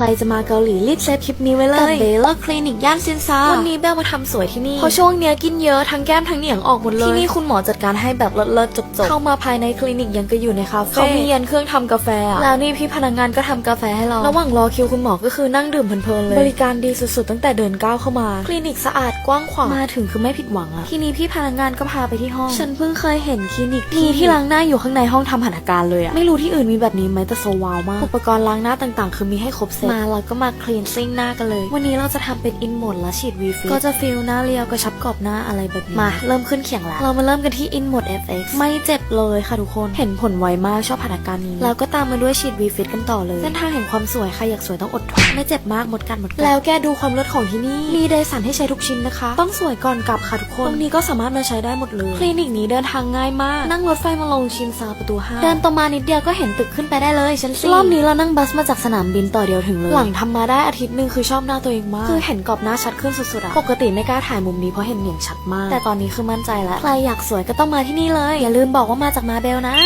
ใครจะมาเกาหลีรีบเซฟคลิปนี้ไว้เลยกับเบลล์คลินิกย่านซินซาวันนี้เบลมาทำสวยที่นี่ เพราะช่วงเนี้ยกินเยอะทั้งแก้มทั้งเหนียงออกหมดเลย ที่นี่คุณหมอจัดการให้แบบเลิศๆจบๆ เข้ามาภายในคลินิกยังก็อยู่ในคาเฟ่เขามีเย็นเครื่องทำกาแฟอะแล้วนี่พี่พนักงานก็ทำกาแฟให้เรา ระหว่างรอคิวคุณหมอก็คือนั่งดื่มเพลินๆเลย บริการดีสุดๆตั้งแต่เดินก้าวเข้ามา คลินิกสะอาดกว้างขวางมาถึงคือไม่ผิดหวังอะทีนี้พี่พนักงานก็พาไปที่ห้อง ฉันเพิ่งเคยเห็นคลินิกมีที่ล้างหน้าอยู่ข้างในห้องทำหัตถการเลยอะไม่รู้ที่อื่นมีแบบนี้ไหมแต่โซว้าวมากอุปกรณ์ล้างหน้าต่างๆ คือมีให้ครบเซตมาแล้วก็มาคลีนซิ่งหน้ากันเลย วันนี้เราจะทำเป็นอินโหมดและฉีดวีฟิก็จะฟิลหน้าเรียวกระชับกรอบหน้าอะไรแบบนี้ มาเริ่มขึ้นเขียงแล้ว เรามาเริ่มกันที่อินโหมด FX ไม่เจ็บเลยค่ะทุกคน เห็นผลไวมากชอบหัตถการนี้ แล้วก็ตามมาด้วยฉีดวีฟิตกันต่อเลย เส้นทางแห่งความสวยใครอยากสวยต้องอดทน ไม่เจ็บมากหมดกันหมดกันแล้วแกดูความเลิศของที่นี่ มีไดสันให้ใช้ทุกชิ้นนะคะ ต้องสวยก่อนกลับค่ะทุกคน ตรงนี้ก็สามารถมาใช้ได้หมดเลย คลินิกนี้เดินทางง่ายมาก นั่งรถไฟมาลงชินซาประตูห้าเดินตรงมานิดเดียวก็เห็นตึกขึ้นไปได้เลยชั้นสี่รอบนี้เรานั่งบัสมาจากสนามบินต่อเดียวถึงเลย หลังทำมาได้อาทิตย์หนึ่งคือชอบหน้าตัวเองมาก คือเห็นกรอบหน้าชัดขึ้นสุดๆอะปกติไม่กล้าถ่ายมุมนี้เพราะเห็นเหนียงชัดมาก แต่ตอนนี้คือมั่นใจแล้ว ใครอยากสวยก็ต้องมาที่นี่เลย อย่าลืมบอกว่ามาจากมาเบลนะ